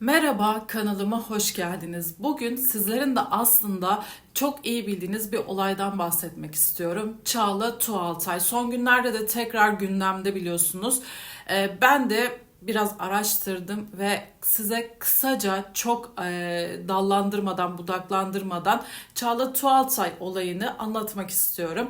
Merhaba kanalıma hoş geldiniz. Bugün sizlerin de aslında çok iyi bildiğiniz bir olaydan bahsetmek istiyorum. Çağla Tuğaltay. Son günlerde de tekrar gündemde biliyorsunuz. Ee, ben de biraz araştırdım ve size kısaca çok e, dallandırmadan, budaklandırmadan Çağla Tuğaltay olayını anlatmak istiyorum.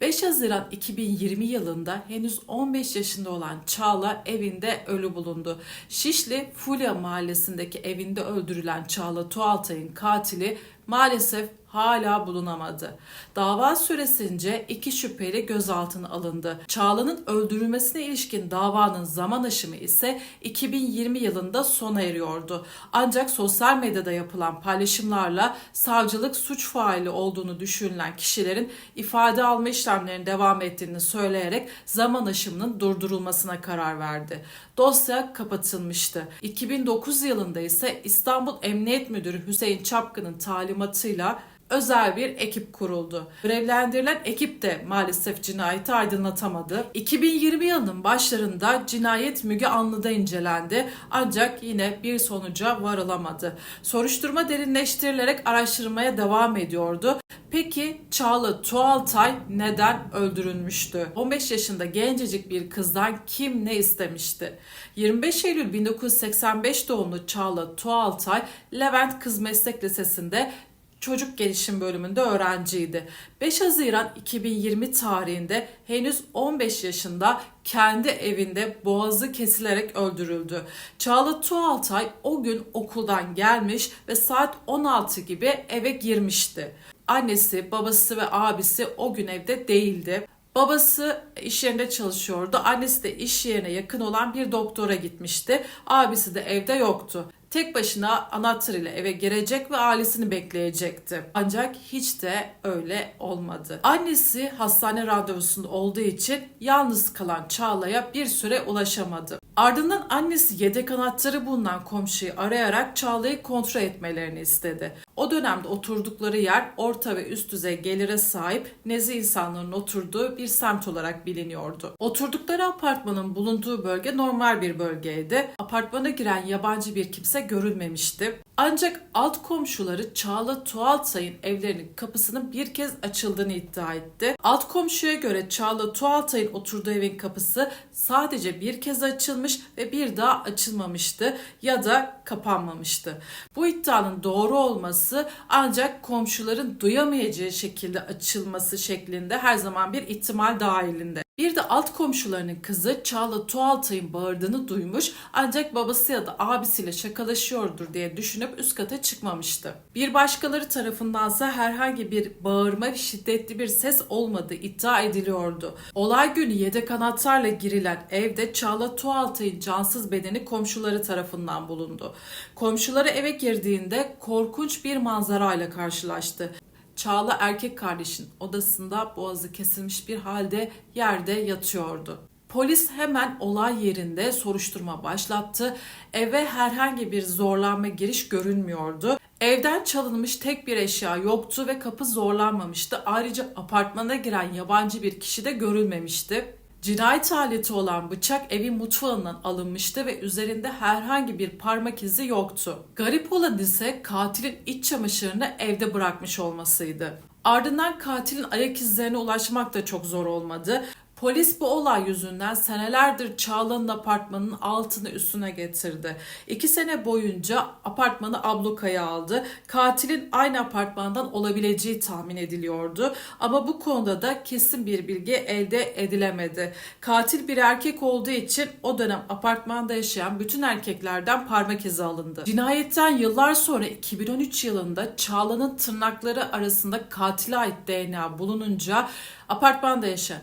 5 Haziran 2020 yılında henüz 15 yaşında olan Çağla evinde ölü bulundu. Şişli Fulya mahallesindeki evinde öldürülen Çağla Tuğaltay'ın katili maalesef hala bulunamadı. Dava süresince iki şüpheli gözaltına alındı. Çağla'nın öldürülmesine ilişkin davanın zaman aşımı ise 2020 yılında sona eriyordu. Ancak sosyal medyada yapılan paylaşımlarla savcılık suç faili olduğunu düşünülen kişilerin ifade alma işlemlerinin devam ettiğini söyleyerek zaman aşımının durdurulmasına karar verdi. Dosya kapatılmıştı. 2009 yılında ise İstanbul Emniyet Müdürü Hüseyin Çapkın'ın talimatıyla özel bir ekip kuruldu. Görevlendirilen ekip de maalesef cinayeti aydınlatamadı. 2020 yılının başlarında cinayet Müge Anlı'da incelendi ancak yine bir sonuca varılamadı. Soruşturma derinleştirilerek araştırmaya devam ediyordu. Peki Çağla Tuğaltay neden öldürülmüştü? 15 yaşında gencecik bir kızdan kim ne istemişti? 25 Eylül 1985 doğumlu Çağla Tuğaltay Levent Kız Meslek Lisesi'nde çocuk gelişim bölümünde öğrenciydi. 5 Haziran 2020 tarihinde henüz 15 yaşında kendi evinde boğazı kesilerek öldürüldü. Çağla Tuğaltay o gün okuldan gelmiş ve saat 16 gibi eve girmişti. Annesi, babası ve abisi o gün evde değildi. Babası iş yerinde çalışıyordu. Annesi de iş yerine yakın olan bir doktora gitmişti. Abisi de evde yoktu. Tek başına anahtar ile eve girecek ve ailesini bekleyecekti. Ancak hiç de öyle olmadı. Annesi hastane randevusunda olduğu için yalnız kalan Çağla'ya bir süre ulaşamadı. Ardından annesi yedek anahtarı bulunan komşuyu arayarak Çağla'yı kontrol etmelerini istedi. O dönemde oturdukları yer orta ve üst düzey gelire sahip nezih insanların oturduğu bir semt olarak biliniyordu. Oturdukları apartmanın bulunduğu bölge normal bir bölgeydi. Apartmana giren yabancı bir kimse görülmemişti. Ancak alt komşuları Çağla Tuğaltay'ın evlerinin kapısının bir kez açıldığını iddia etti. Alt komşuya göre Çağla Tuğaltay'ın oturduğu evin kapısı sadece bir kez açılmış ve bir daha açılmamıştı ya da kapanmamıştı. Bu iddianın doğru olması ancak komşuların duyamayacağı şekilde açılması şeklinde her zaman bir ihtimal dahilinde. Bir de alt komşularının kızı Çağla Tuğaltay'ın bağırdığını duymuş ancak babası ya da abisiyle şakalaşıyordur diye düşünüp üst kata çıkmamıştı. Bir başkaları tarafındansa herhangi bir bağırma şiddetli bir ses olmadığı iddia ediliyordu. Olay günü yedek anahtarla girilen evde Çağla Tuğaltay'ın cansız bedeni komşuları tarafından bulundu. Komşuları eve girdiğinde korkunç bir manzarayla karşılaştı. Çağla erkek kardeşin odasında boğazı kesilmiş bir halde yerde yatıyordu. Polis hemen olay yerinde soruşturma başlattı. Eve herhangi bir zorlanma giriş görünmüyordu. Evden çalınmış tek bir eşya yoktu ve kapı zorlanmamıştı. Ayrıca apartmana giren yabancı bir kişi de görülmemişti. Cinayet aleti olan bıçak evin mutfağından alınmıştı ve üzerinde herhangi bir parmak izi yoktu. Garip olan ise katilin iç çamaşırını evde bırakmış olmasıydı. Ardından katilin ayak izlerine ulaşmak da çok zor olmadı. Polis bu olay yüzünden senelerdir Çağla'nın apartmanının altını üstüne getirdi. İki sene boyunca apartmanı ablukaya aldı. Katilin aynı apartmandan olabileceği tahmin ediliyordu. Ama bu konuda da kesin bir bilgi elde edilemedi. Katil bir erkek olduğu için o dönem apartmanda yaşayan bütün erkeklerden parmak izi alındı. Cinayetten yıllar sonra 2013 yılında Çağla'nın tırnakları arasında katile ait DNA bulununca Apartmanda yaşayan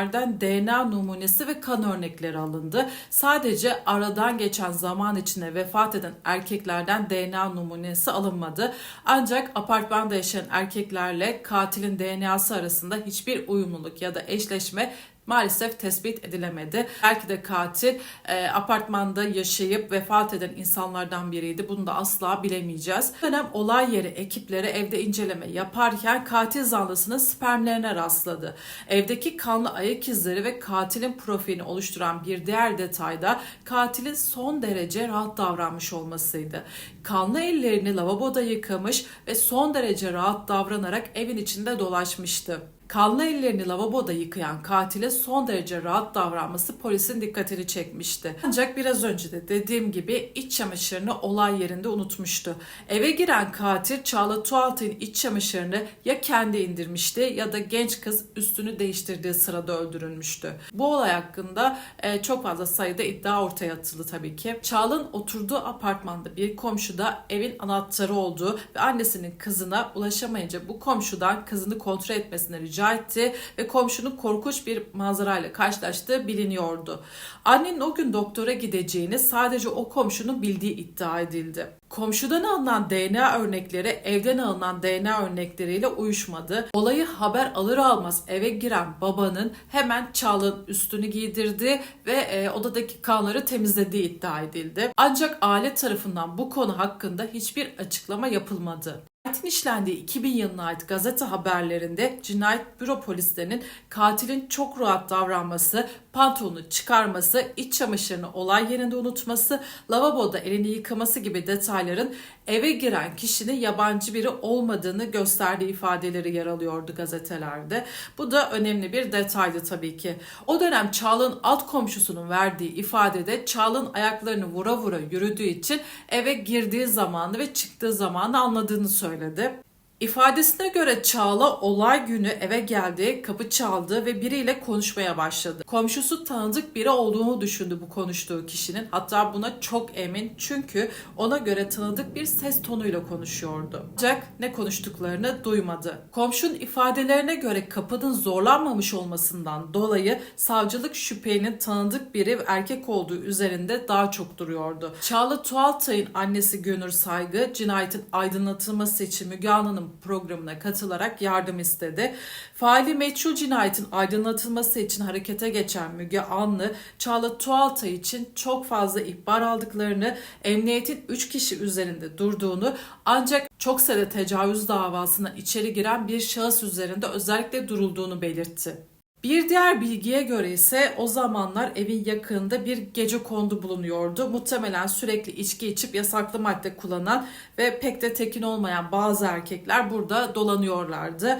erkeklerden DNA numunesi ve kan örnekleri alındı. Sadece aradan geçen zaman içinde vefat eden erkeklerden DNA numunesi alınmadı. Ancak apartmanda yaşayan erkeklerle katilin DNA'sı arasında hiçbir uyumluluk ya da eşleşme maalesef tespit edilemedi. Belki de katil e, apartmanda yaşayıp vefat eden insanlardan biriydi. Bunu da asla bilemeyeceğiz. Bu dönem olay yeri ekipleri evde inceleme yaparken katil zanlısının spermlerine rastladı. Evdeki kanlı ayak izleri ve katilin profilini oluşturan bir diğer detay da katilin son derece rahat davranmış olmasıydı. Kanlı ellerini lavaboda yıkamış ve son derece rahat davranarak evin içinde dolaşmıştı. Kanlı ellerini lavaboda yıkayan katile son derece rahat davranması polisin dikkatini çekmişti. Ancak biraz önce de dediğim gibi iç çamaşırını olay yerinde unutmuştu. Eve giren katil Çağla Tuğaltı'nın iç çamaşırını ya kendi indirmişti ya da genç kız üstünü değiştirdiği sırada öldürülmüştü. Bu olay hakkında e, çok fazla sayıda iddia ortaya atıldı tabii ki. Çağla'nın oturduğu apartmanda bir komşuda evin anahtarı olduğu ve annesinin kızına ulaşamayınca bu komşudan kızını kontrol etmesini rica etti ve komşunun korkunç bir manzarayla karşılaştığı biliniyordu. Annenin o gün doktora gideceğini sadece o komşunun bildiği iddia edildi. Komşudan alınan DNA örnekleri evden alınan DNA örnekleriyle uyuşmadı. Olayı haber alır almaz eve giren babanın hemen Çağla'nın üstünü giydirdi ve e, odadaki kanları temizlediği iddia edildi. Ancak aile tarafından bu konu hakkında hiçbir açıklama yapılmadı. Cinayetin işlendiği 2000 yılına ait gazete haberlerinde cinayet büro polislerinin katilin çok rahat davranması, pantolonu çıkarması, iç çamaşırını olay yerinde unutması, lavaboda elini yıkaması gibi detayların eve giren kişinin yabancı biri olmadığını gösterdiği ifadeleri yer alıyordu gazetelerde. Bu da önemli bir detaydı tabii ki. O dönem Çağla'nın alt komşusunun verdiği ifadede Çağla'nın ayaklarını vura vura yürüdüğü için eve girdiği zamanı ve çıktığı zamanı anladığını söyledi. İfadesine göre Çağla olay günü eve geldi, kapı çaldı ve biriyle konuşmaya başladı. Komşusu tanıdık biri olduğunu düşündü bu konuştuğu kişinin. Hatta buna çok emin çünkü ona göre tanıdık bir ses tonuyla konuşuyordu. Ancak ne konuştuklarını duymadı. Komşunun ifadelerine göre kapının zorlanmamış olmasından dolayı savcılık şüphenin tanıdık biri erkek olduğu üzerinde daha çok duruyordu. Çağla Tuğaltay'ın annesi Gönür Saygı cinayetin aydınlatılması için Müge Anlı'nın programına katılarak yardım istedi. Faili meçhul cinayetin aydınlatılması için harekete geçen Müge Anlı, Çağla Tuğaltay için çok fazla ihbar aldıklarını, emniyetin 3 kişi üzerinde durduğunu ancak çok sayıda tecavüz davasına içeri giren bir şahıs üzerinde özellikle durulduğunu belirtti. Bir diğer bilgiye göre ise o zamanlar evin yakınında bir gece kondu bulunuyordu. Muhtemelen sürekli içki içip yasaklı madde kullanan ve pek de tekin olmayan bazı erkekler burada dolanıyorlardı.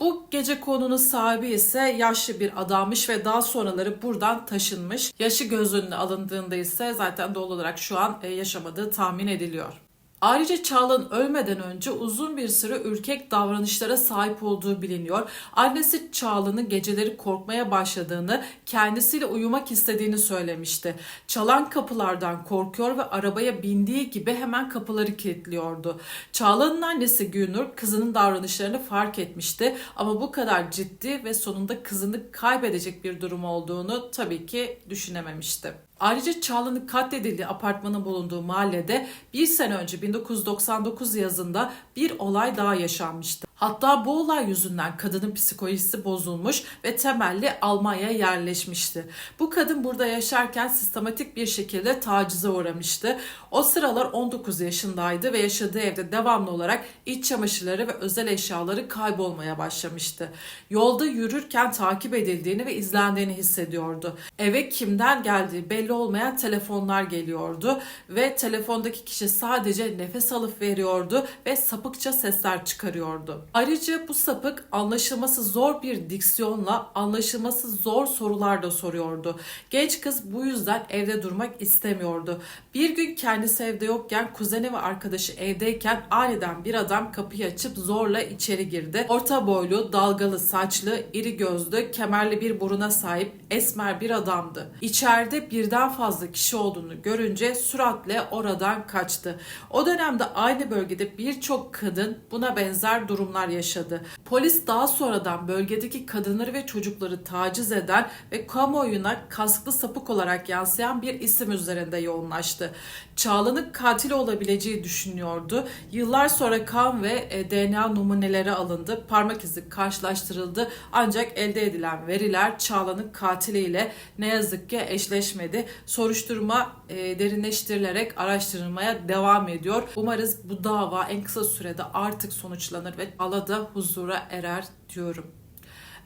Bu gece konunun sahibi ise yaşlı bir adammış ve daha sonraları buradan taşınmış. Yaşı göz önüne alındığında ise zaten doğal olarak şu an e, yaşamadığı tahmin ediliyor. Ayrıca Çağla'nın ölmeden önce uzun bir süre ürkek davranışlara sahip olduğu biliniyor. Annesi Çağla'nın geceleri korkmaya başladığını, kendisiyle uyumak istediğini söylemişti. Çalan kapılardan korkuyor ve arabaya bindiği gibi hemen kapıları kilitliyordu. Çağla'nın annesi Gülnur kızının davranışlarını fark etmişti ama bu kadar ciddi ve sonunda kızını kaybedecek bir durum olduğunu tabii ki düşünememişti. Ayrıca Çağla'nın katledildiği apartmanın bulunduğu mahallede bir sene önce 1999 yazında bir olay daha yaşanmıştı. Hatta bu olay yüzünden kadının psikolojisi bozulmuş ve temelli Almanya'ya yerleşmişti. Bu kadın burada yaşarken sistematik bir şekilde tacize uğramıştı. O sıralar 19 yaşındaydı ve yaşadığı evde devamlı olarak iç çamaşırları ve özel eşyaları kaybolmaya başlamıştı. Yolda yürürken takip edildiğini ve izlendiğini hissediyordu. Eve kimden geldiği belli olmayan telefonlar geliyordu ve telefondaki kişi sadece nefes alıp veriyordu ve sapıkça sesler çıkarıyordu. Ayrıca bu sapık anlaşılması zor bir diksiyonla anlaşılması zor sorular da soruyordu. Genç kız bu yüzden evde durmak istemiyordu. Bir gün kendisi evde yokken kuzeni ve arkadaşı evdeyken aniden bir adam kapıyı açıp zorla içeri girdi. Orta boylu, dalgalı saçlı, iri gözlü, kemerli bir buruna sahip esmer bir adamdı. İçeride birden fazla kişi olduğunu görünce süratle oradan kaçtı. O dönemde aynı bölgede birçok kadın buna benzer durumlar sorunlar yaşadı. Polis daha sonradan bölgedeki kadınları ve çocukları taciz eden ve kamuoyuna kasklı sapık olarak yansıyan bir isim üzerinde yoğunlaştı. Çağla'nın katil olabileceği düşünüyordu. Yıllar sonra kan ve e, DNA numuneleri alındı. Parmak izi karşılaştırıldı. Ancak elde edilen veriler Çağla'nın katiliyle ne yazık ki eşleşmedi. Soruşturma e, derinleştirilerek araştırılmaya devam ediyor. Umarız bu dava en kısa sürede artık sonuçlanır ve Çağla da huzura erer diyorum.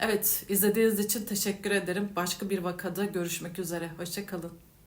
Evet, izlediğiniz için teşekkür ederim. Başka bir vakada görüşmek üzere. Hoşçakalın.